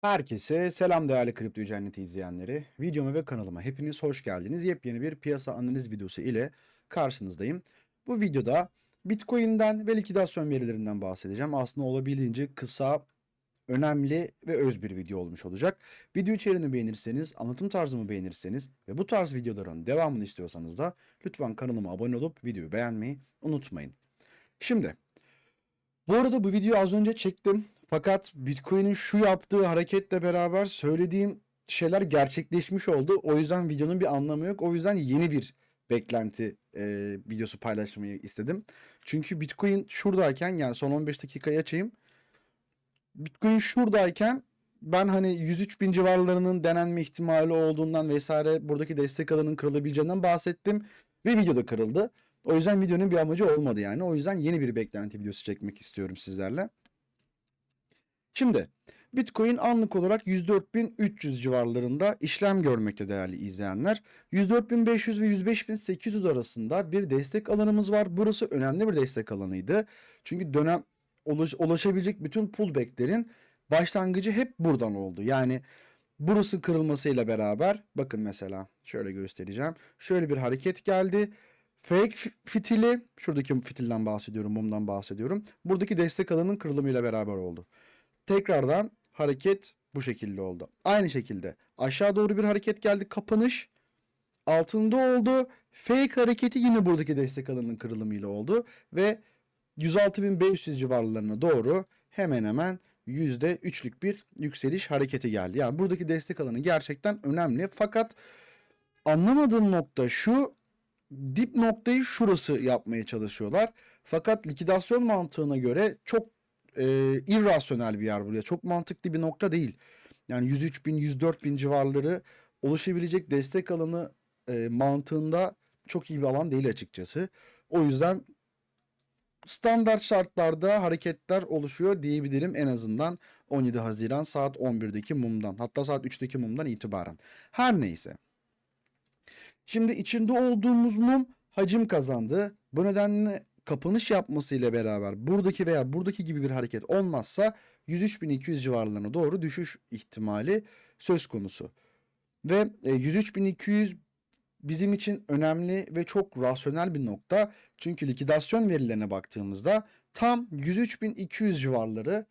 Herkese selam değerli Kripto Cenneti izleyenleri. Videoma ve kanalıma hepiniz hoş geldiniz. Yepyeni bir piyasa analiz videosu ile karşınızdayım. Bu videoda Bitcoin'den ve likidasyon verilerinden bahsedeceğim. Aslında olabildiğince kısa, önemli ve öz bir video olmuş olacak. Video içeriğini beğenirseniz, anlatım tarzımı beğenirseniz ve bu tarz videoların devamını istiyorsanız da lütfen kanalıma abone olup videoyu beğenmeyi unutmayın. Şimdi bu arada bu videoyu az önce çektim. Fakat Bitcoin'in şu yaptığı hareketle beraber söylediğim şeyler gerçekleşmiş oldu. O yüzden videonun bir anlamı yok. O yüzden yeni bir beklenti e, videosu paylaşmayı istedim. Çünkü Bitcoin şuradayken yani son 15 dakikayı açayım. Bitcoin şuradayken ben hani 103 bin civarlarının denenme ihtimali olduğundan vesaire buradaki destek alanının kırılabileceğinden bahsettim. Ve videoda kırıldı. O yüzden videonun bir amacı olmadı yani. O yüzden yeni bir beklenti videosu çekmek istiyorum sizlerle. Şimdi Bitcoin anlık olarak 104.300 civarlarında işlem görmekte değerli izleyenler. 104.500 ve 105.800 arasında bir destek alanımız var. Burası önemli bir destek alanıydı. Çünkü dönem ulaş, ulaşabilecek bütün pullback'lerin başlangıcı hep buradan oldu. Yani burası kırılmasıyla beraber bakın mesela şöyle göstereceğim. Şöyle bir hareket geldi. Fake fitili, şuradaki fitilden bahsediyorum, mumdan bahsediyorum. Buradaki destek alanın kırılımıyla beraber oldu. Tekrardan hareket bu şekilde oldu. Aynı şekilde aşağı doğru bir hareket geldi. Kapanış altında oldu. Fake hareketi yine buradaki destek alanının kırılımıyla oldu. Ve 106.500 civarlarına doğru hemen hemen %3'lük bir yükseliş hareketi geldi. Yani buradaki destek alanı gerçekten önemli. Fakat anlamadığım nokta şu dip noktayı şurası yapmaya çalışıyorlar. Fakat likidasyon mantığına göre çok e, irrasyonel bir yer buraya. Çok mantıklı bir nokta değil. Yani 103 bin, 104 bin civarları oluşabilecek destek alanı e, mantığında çok iyi bir alan değil açıkçası. O yüzden standart şartlarda hareketler oluşuyor diyebilirim en azından 17 Haziran saat 11'deki mumdan hatta saat 3'teki mumdan itibaren. Her neyse. Şimdi içinde olduğumuz mum hacim kazandı. Bu nedenle kapanış yapmasıyla beraber buradaki veya buradaki gibi bir hareket olmazsa 103.200 civarlarına doğru düşüş ihtimali söz konusu. Ve 103.200 bizim için önemli ve çok rasyonel bir nokta. Çünkü likidasyon verilerine baktığımızda tam 103.200 civarları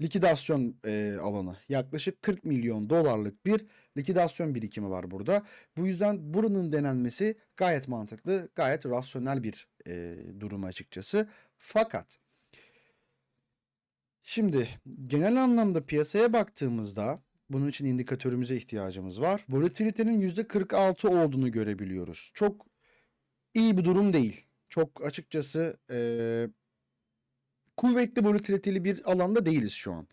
likidasyon e, alanı. Yaklaşık 40 milyon dolarlık bir likidasyon birikimi var burada. Bu yüzden buranın denenmesi gayet mantıklı, gayet rasyonel bir e, durum açıkçası. Fakat şimdi genel anlamda piyasaya baktığımızda bunun için indikatörümüze ihtiyacımız var. Volatilitenin %46 olduğunu görebiliyoruz. Çok iyi bir durum değil. Çok açıkçası e, kuvvetli volatiliteli bir alanda değiliz şu an.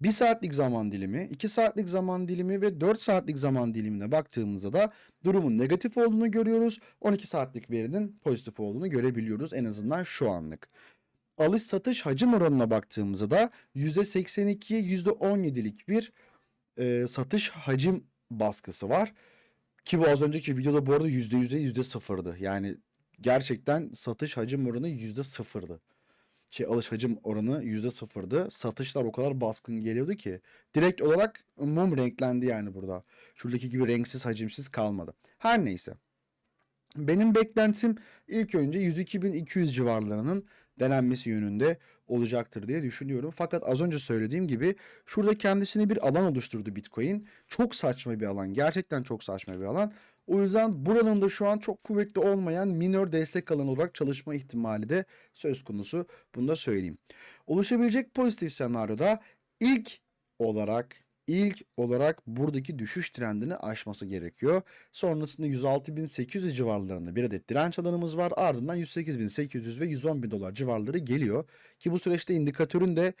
1 saatlik zaman dilimi, 2 saatlik zaman dilimi ve 4 saatlik zaman dilimine baktığımızda da durumun negatif olduğunu görüyoruz. 12 saatlik verinin pozitif olduğunu görebiliyoruz en azından şu anlık. Alış satış hacim oranına baktığımızda da %82'ye %17'lik bir e, satış hacim baskısı var. Ki bu az önceki videoda bu arada %100'e %0'dı. Yani gerçekten satış hacim oranı %0'dı şey alış hacim oranı yüzde sıfırdı. Satışlar o kadar baskın geliyordu ki direkt olarak mum renklendi yani burada. Şuradaki gibi renksiz hacimsiz kalmadı. Her neyse. Benim beklentim ilk önce 102.200 civarlarının denenmesi yönünde olacaktır diye düşünüyorum. Fakat az önce söylediğim gibi şurada kendisine bir alan oluşturdu Bitcoin. Çok saçma bir alan. Gerçekten çok saçma bir alan. O yüzden buranın da şu an çok kuvvetli olmayan minor destek alanı olarak çalışma ihtimali de söz konusu. Bunu da söyleyeyim. Oluşabilecek pozitif senaryoda ilk olarak ilk olarak buradaki düşüş trendini aşması gerekiyor. Sonrasında 106.800 civarlarında bir adet direnç alanımız var. Ardından 108.800 ve 110.000 dolar civarları geliyor. Ki bu süreçte indikatörün de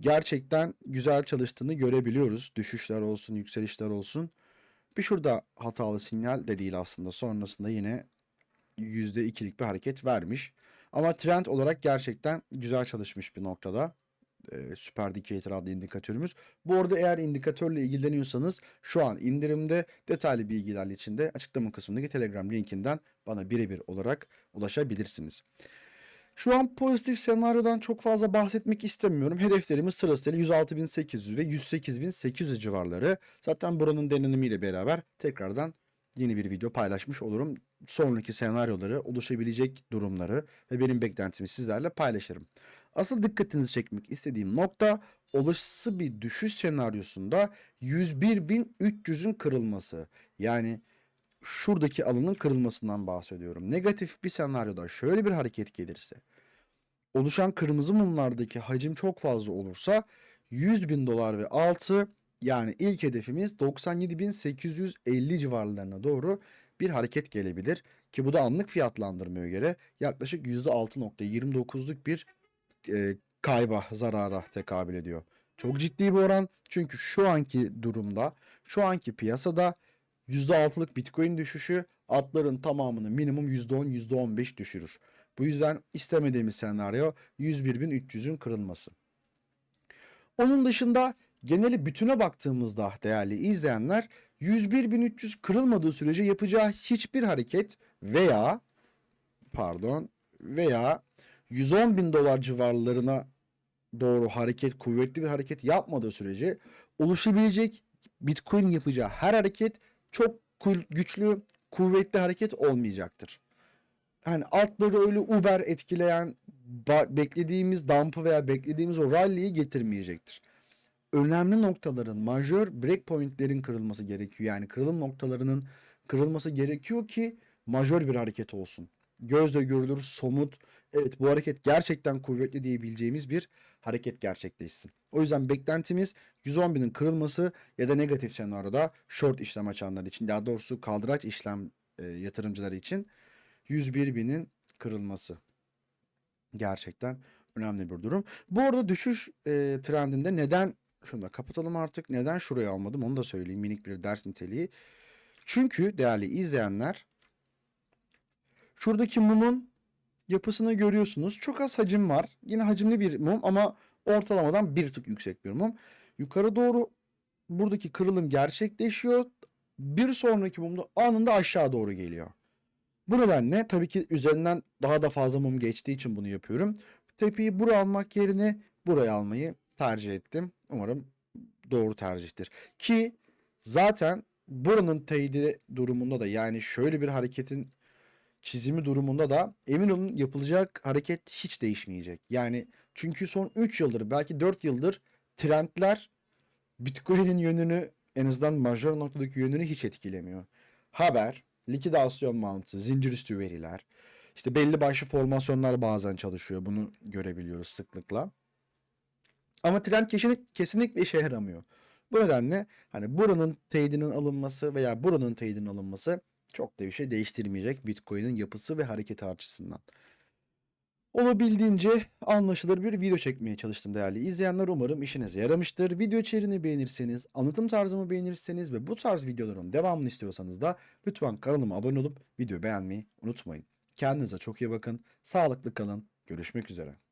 gerçekten güzel çalıştığını görebiliyoruz. Düşüşler olsun, yükselişler olsun. Bir şurada hatalı sinyal de değil aslında. Sonrasında yine %2'lik bir hareket vermiş. Ama trend olarak gerçekten güzel çalışmış bir noktada. E, Super Indicator adlı indikatörümüz. Bu arada eğer indikatörle ilgileniyorsanız şu an indirimde detaylı bilgiler için de açıklama kısmındaki Telegram linkinden bana birebir olarak ulaşabilirsiniz. Şu an pozitif senaryodan çok fazla bahsetmek istemiyorum. Hedeflerimiz sırasıyla 106.800 ve 108.800 civarları. Zaten buranın denenimiyle beraber tekrardan yeni bir video paylaşmış olurum. Sonraki senaryoları, oluşabilecek durumları ve benim beklentimi sizlerle paylaşırım. Asıl dikkatinizi çekmek istediğim nokta olası bir düşüş senaryosunda 101.300'ün kırılması. Yani şuradaki alanın kırılmasından bahsediyorum. Negatif bir senaryoda şöyle bir hareket gelirse oluşan kırmızı mumlardaki hacim çok fazla olursa 100 bin dolar ve altı yani ilk hedefimiz 97.850 civarlarına doğru bir hareket gelebilir. Ki bu da anlık fiyatlandırmaya göre yaklaşık %6.29'luk bir e, kayba, zarara tekabül ediyor. Çok ciddi bir oran çünkü şu anki durumda, şu anki piyasada %6'lık Bitcoin düşüşü atların tamamını minimum %10, %15 düşürür. Bu yüzden istemediğimiz senaryo 101.300'ün kırılması. Onun dışında geneli bütüne baktığımızda değerli izleyenler 101.300 kırılmadığı sürece yapacağı hiçbir hareket veya pardon veya 110 bin dolar civarlarına doğru hareket kuvvetli bir hareket yapmadığı sürece oluşabilecek Bitcoin yapacağı her hareket çok güçlü kuvvetli hareket olmayacaktır. Yani altları öyle uber etkileyen beklediğimiz dump'ı veya beklediğimiz o rally'yi getirmeyecektir. Önemli noktaların majör breakpoint'lerin kırılması gerekiyor. Yani kırılım noktalarının kırılması gerekiyor ki majör bir hareket olsun. Gözle görülür, somut, evet bu hareket gerçekten kuvvetli diyebileceğimiz bir hareket gerçekleşsin. O yüzden beklentimiz 110 binin kırılması ya da negatif senaryoda short işlem açanlar için daha doğrusu kaldıraç işlem e, yatırımcıları için 101 binin kırılması. Gerçekten önemli bir durum. Bu arada düşüş e, trendinde neden şunu da kapatalım artık. Neden şuraya almadım onu da söyleyeyim. Minik bir ders niteliği. Çünkü değerli izleyenler şuradaki mumun yapısını görüyorsunuz. Çok az hacim var. Yine hacimli bir mum ama ortalamadan bir tık yüksek bir mum. Yukarı doğru buradaki kırılım gerçekleşiyor. Bir sonraki mumda anında aşağı doğru geliyor. Bu nedenle tabii ki üzerinden daha da fazla mum geçtiği için bunu yapıyorum. Tepeyi buraya almak yerine buraya almayı tercih ettim. Umarım doğru tercihtir. Ki zaten buranın teyidi durumunda da yani şöyle bir hareketin çizimi durumunda da emin olun yapılacak hareket hiç değişmeyecek. Yani çünkü son 3 yıldır belki 4 yıldır trendler Bitcoin'in yönünü en azından majör noktadaki yönünü hiç etkilemiyor. Haber, likidasyon mantığı, zincir üstü veriler, işte belli başlı formasyonlar bazen çalışıyor. Bunu görebiliyoruz sıklıkla. Ama trend kesinlikle, kesinlikle işe yaramıyor. Bu nedenle hani buranın teyidinin alınması veya buranın teyidinin alınması çok da bir şey değiştirmeyecek Bitcoin'in yapısı ve hareketi açısından. Olabildiğince anlaşılır bir video çekmeye çalıştım değerli izleyenler. Umarım işinize yaramıştır. Video içeriğini beğenirseniz, anlatım tarzımı beğenirseniz ve bu tarz videoların devamını istiyorsanız da lütfen kanalıma abone olup video beğenmeyi unutmayın. Kendinize çok iyi bakın. Sağlıklı kalın. Görüşmek üzere.